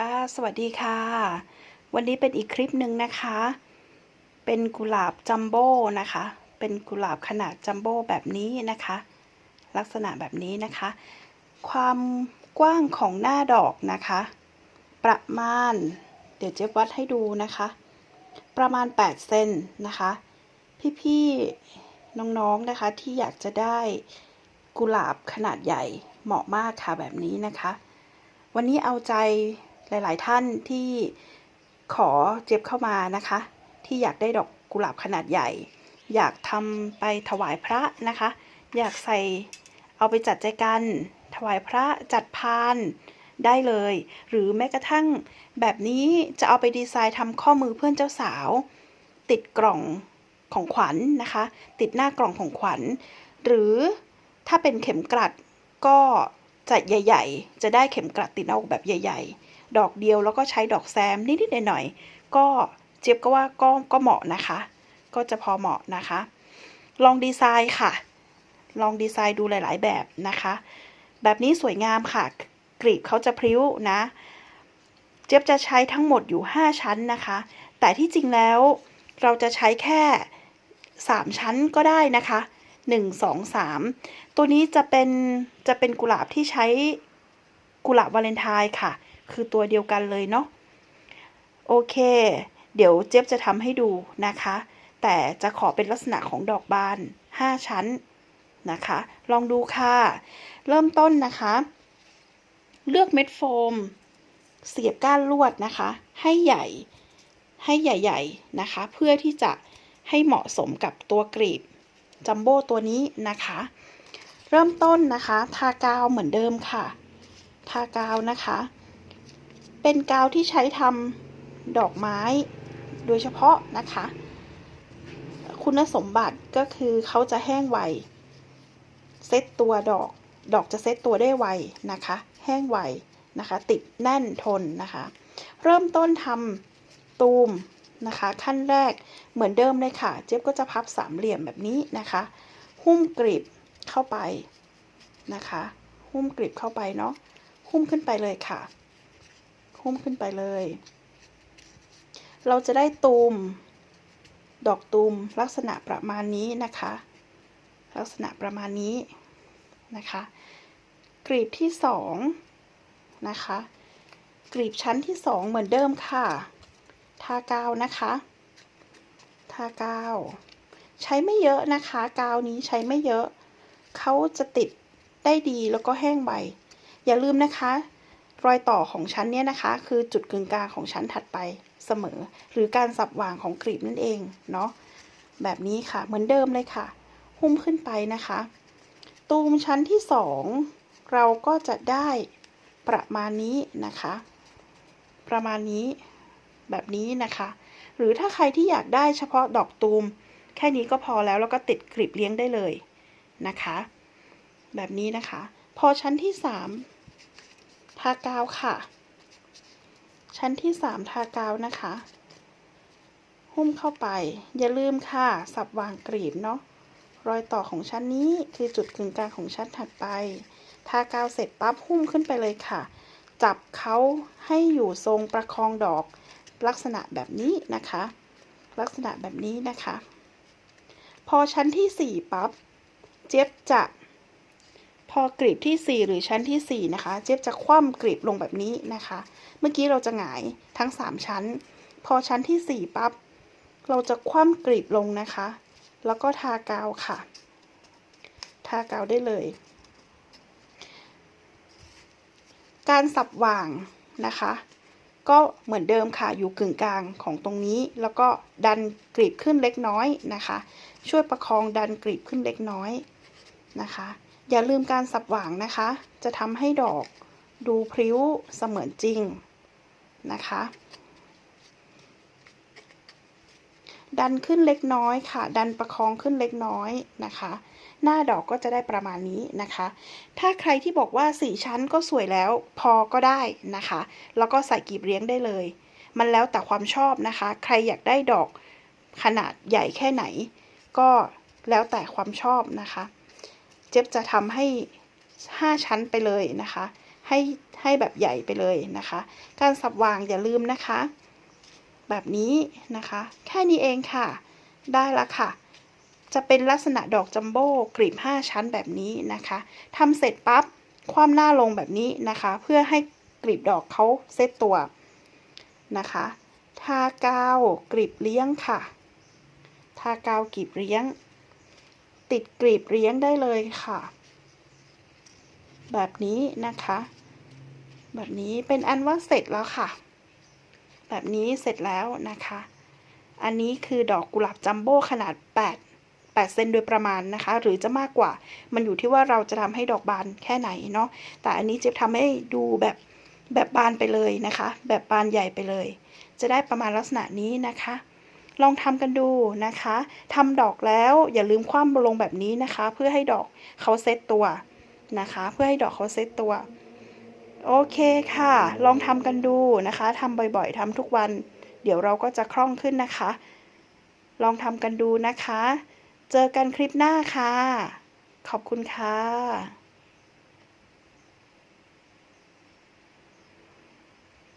ค่ะ สวัสดีค่ะ วันนี้เป็นอีกคลิปหนึ่งนะคะ เป็นกุหลาบจัมโบ้นะคะ เป็นกุหลาบขนาดจัมโบ้แบบนี้นะคะ ลักษณะแบบนี้นะคะ ความกว้างของหน้าดอกนะคะ ประมาณ เดี๋ยวเจ๊วัดให้ดูนะคะ ประมาณ 8 เซนนะคะ พี่ๆ น้องๆนะคะที่อยากจะได้กุหลาบขนาดใหญ่เหมาะมากค่ะแบบนี้นะคะวันนี้เอาใจ หลาย ๆ ท่านที่ขอเจ็บเข้ามานะคะ ที่อยากได้ดอกกุหลาบขนาดใหญ่ อยากทำไปถวายพระนะคะ อยากใส่เอาไปจัดแจกัน ถวายพระจัดพานได้เลย หรือแม้กระทั่งแบบนี้จะเอาไปดีไซน์ทำข้อมือเพื่อนเจ้าสาว ติดกล่องของขวัญนนะคะ ติดหน้ากล่องของขวัญ หรือถ้าเป็นเข็มกลัดก็ จะใหญ่ ๆ จะได้เข็มกลัดติดหน้าอกแบบใหญ่ ๆ ดอกเดียวแล้วก็ใช้ดอกแซมนิดๆหน่อยๆก็เจี๊ยบก็ว่าก็ก็เหมาะนะคะ ก็จะพอเหมาะนะคะ ลองดีไซน์ค่ะ ลองดีไซน์ดูหลายๆ แบบนะคะ แบบนี้สวยงามค่ะ กรีบเขาจะพริ้วนะ เจี๊ยบจะใช้ทั้งหมดอยู่ 5 ชั้นนะคะ แต่ที่จริงแล้วเราจะใช้แค่ 3 ชั้นก็ได้นะคะ 1 2 3 ตัวนี้จะเป็นจะเป็นกุหลาบที่ใช้กุหลาบวาเลนไทน์ค่ะ คือตัวเดียวกันเลยเนาะโอเค เดี๋ยวเจี๊ยบจะทำให้ดูนะคะ แต่จะขอเป็นลักษณะของดอกบาน 5 ชั้นนะคะ ลองดูค่ะ เริ่มต้นนะคะ เลือกเม็ดโฟม เสียบก้านลวดนะคะ ให้ใหญ่ให้ใหญ่ ๆ นะคะ เพื่อที่จะให้เหมาะสมกับตัวกรีบ จัมโบ้ตัวนี้นะคะ เริ่มต้นนะคะ ทากาวเหมือนเดิมค่ะ ทากาวนะคะ เป็นกาวที่ใช้ทำดอกไม้โดยเฉพาะนะคะ คุณสมบัติก็คือเขาจะแห้งไวเซตตัวดอก ดอกจะเซตตัวได้ไวนะคะ แห้งไวนะคะ ติดแน่นทนนะคะ เริ่มต้นทำตูม นะคะ ขั้นแรกเหมือนเดิมเลยค่ะ เจ๊บก็จะพับสามเหลี่ยมแบบนี้นะคะ หุ้มกรีบเข้าไปนะคะ หุ้มกรีบเข้าไปเนาะหุ้มขึ้นไปเลยค่ะ หุ้มขึ้นไปเลย เราจะได้ตูม ดอกตูมลักษณะประมาณนี้นะคะ ลักษณะประมาณนี้นะคะ กรีบที่สองนะคะ กรีบชั้นที่สองเหมือนเดิมค่ะ ทากาวนะคะ ทากาว ใช้ไม่เยอะนะคะ กาวนี้ใช้ไม่เยอะ เขาจะติดได้ดีแล้วก็แห้งไวอย่าลืมนะคะ รอยต่อของชั้นเนี้ยนะคะ คือจุดกึ่งกลางของชั้นถัดไปเสมอ หรือการสับวางของกรีบนั่นเองเนาะแบบนี้ค่ะเหมือนเดิมเลยค่ะ หุ้มขึ้นไปนะคะ ตูมชั้นที่สองเราก็จะได้ประมาณนี้นะคะ ประมาณนี้ แบบนี้นะคะ หรือถ้าใครที่อยากได้เฉพาะดอกตูม แค่นี้ก็พอแล้วแล้วก็ติดกลีบเลี้ยงได้เลยนะคะ แบบนี้นะคะ พอชั้นที่สามทากาวค่ะ ชั้นที่สามทากาวนะคะ หุ้มเข้าไป อย่าลืมค่ะ สับวางกรีบเนาะรอยต่อของชั้นนี้คือจุดกึ่งกลางของชั้นถัดไป ทากาวเสร็จปั๊บหุ้มขึ้นไปเลยค่ะ จับเขาให้อยู่ทรงประคองดอก ลักษณะแบบนี้นะคะ ลักษณะแบบนี้นะคะ พอชั้นที่สี่ปั๊บ เจี๊ยบจะพอกรีบที่สี่หรือชั้นที่สี่นะคะ เจี๊ยบจะคว่ำกรีบลงแบบนี้นะคะ เมื่อกี้เราจะหงายทั้งสามชั้น พอชั้นที่สี่ปั๊บ เราจะคว่ำกรีบลงนะคะ แล้วก็ทากาวค่ะ ทากาวได้เลย การสับวางนะคะ ก็เหมือนเดิมค่ะอยู่กึ่งกลางของตรงนี้ แล้วก็ดันกรีบขึ้นเล็กน้อยนะคะ ช่วยประคองดันกรีบขึ้นเล็กน้อยนะคะ อย่าลืมการสับหว่างนะคะ จะทำให้ดอกดูพริ้วเสมือนจริงนะคะ ดันขึ้นเล็กน้อยค่ะ ดันประคองขึ้นเล็กน้อยนะคะ หน้าดอกก็จะได้ประมาณนี้นะคะ ถ้าใครที่บอกว่าสี่ชั้นก็สวยแล้วพอก็ได้นะคะ แล้วก็ใส่กีบเลี้ยงได้เลย มันแล้วแต่ความชอบนะคะ ใครอยากได้ดอกขนาดใหญ่แค่ไหน ก็แล้วแต่ความชอบนะคะ เจ๊บจะทำให้ 5 ชั้นไปเลยนะคะ ให้ให้แบบใหญ่ไปเลยนะคะ การสับวางอย่าลืมนะคะ แบบนี้นะคะ แค่นี้เองค่ะ ได้ล้วค่ะ จะเป็นลักษณะดอกจัมโบ้กลีบ5 ชั้นแบบนี้นะคะทำเสร็จปั๊บคว่ำหน้าลงแบบนี้นะคะ เพื่อให้กลีบดอกเขาเซตตัวนะคะทากาวกลีบเลี้ยงค่ะ ทากาวกลีบเลี้ยง ติดกลีบเลี้ยงได้เลยค่ะ แบบนี้นะคะ แบบนี้เป็นอันว่าเสร็จแล้วค่ะ แบบนี้เสร็จแล้วนะคะ อันนี้คือดอกกุหลาบจัมโบ้ขนาด 8 8เซนโดยประมาณนะคะ หรือจะมากกว่า มันอยู่ที่ว่าเราจะทำให้ดอกบานแค่ไหนเนาะ แต่อันนี้จะทำให้ดูแบบแบบบานไปเลยนะคะ แบบบานใหญ่ไปเลย จะได้ประมาณลักษณะนี้นะคะ ลองทำกันดูนะคะ ทำดอกแล้วอย่าลืมคว่ำลงแบบนี้นะคะ เพื่อให้ดอกเขาเซตตัวนะคะ เพื่อให้ดอกเขาเซตตัว โอเคค่ะ ลองทำกันดูนะคะทำบ่อยๆทำทุกวัน เดี๋ยวเราก็จะคล่องขึ้นนะคะ ลองทำกันดูนะคะ เจอกันคลิปหน้าค่ะ ขอบคุณค่ะ